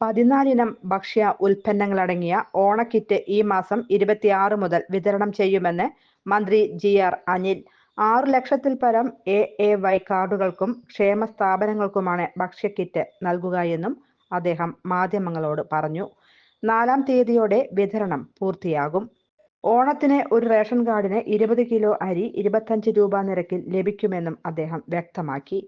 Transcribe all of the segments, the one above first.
പതിനാലിനം ഭക്ഷ്യ ഉൽപ്പന്നങ്ങളടങ്ങിയ ഓണക്കിറ്റ് ഈ മാസം ഇരുപത്തിയാറ് മുതൽ വിതരണം ചെയ്യുമെന്ന് മന്ത്രി ജി ആർ അനിൽ. ആറ് ലക്ഷത്തിൽ പരം എ എ വൈ കാർഡുകൾക്കും ക്ഷേമ സ്ഥാപനങ്ങൾക്കുമാണ് ഭക്ഷ്യക്കിറ്റ് നൽകുകയെന്നും അദ്ദേഹം മാധ്യമങ്ങളോട് പറഞ്ഞു. നാലാം തീയതിയോടെ വിതരണം പൂർത്തിയാകും. ഓണത്തിന് ഒരു റേഷൻ കാർഡിന് ഇരുപത് കിലോ അരി ഇരുപത്തഞ്ച് രൂപ നിരക്കിൽ ലഭിക്കുമെന്നും അദ്ദേഹം വ്യക്തമാക്കി.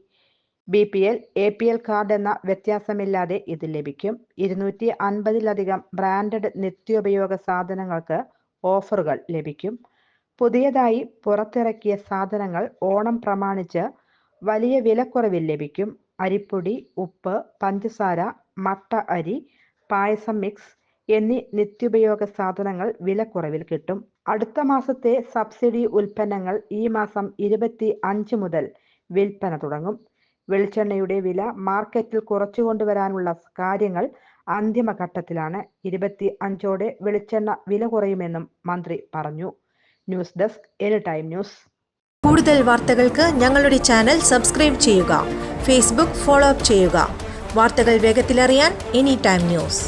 B P L A P L card എന്ന വ്യത്യാസമില്ലാതെ ഇത് ലഭിക്കും. ഇരുന്നൂറ്റി അൻപതിലധികം ബ്രാൻഡഡ് നിത്യോപയോഗ സാധനങ്ങൾക്ക് ഓഫറുകൾ ലഭിക്കും. പുതിയതായി പുറത്തിറക്കിയ സാധനങ്ങൾ ഓണം പ്രമാണിച്ച് വലിയ വിലക്കുറവിൽ ലഭിക്കും. അരിപ്പൊടി ഉപ്പ് പഞ്ചസാര മട്ട അരി പായസം മിക്സ് എന്നീ നിത്യോപയോഗ സാധനങ്ങൾ വിലക്കുറവിൽ കിട്ടും. അടുത്ത മാസത്തെ സബ്സിഡി ഉൽപ്പന്നങ്ങൾ ഈ മാസം ഇരുപത്തി അഞ്ച് മുതൽ വിൽപ്പന തുടങ്ങും. വെളിച്ചെണ്ണയുടെ വില മാർക്കറ്റിൽ കുറച്ചു കൊണ്ടുവരാനുള്ള കാര്യങ്ങൾ അന്തിമഘട്ടത്തിലാണ് ഇരുപത്തി അഞ്ചോടെ വെളിച്ചെണ്ണ വില കുറയുമെന്നും മന്ത്രി പറഞ്ഞു. News desk any time news കൂടുതൽ വാർത്തകൾക്ക് ഞങ്ങളുടെ ചാനൽ സബ്സ്ക്രൈബ് ചെയ്യുക. ഫേസ്ബുക്ക് ഫോളോ അപ്പ് ചെയ്യുക. വാർത്തകൾ വേഗത്തിലറിയാൻ എനി ടൈം ന്യൂസ്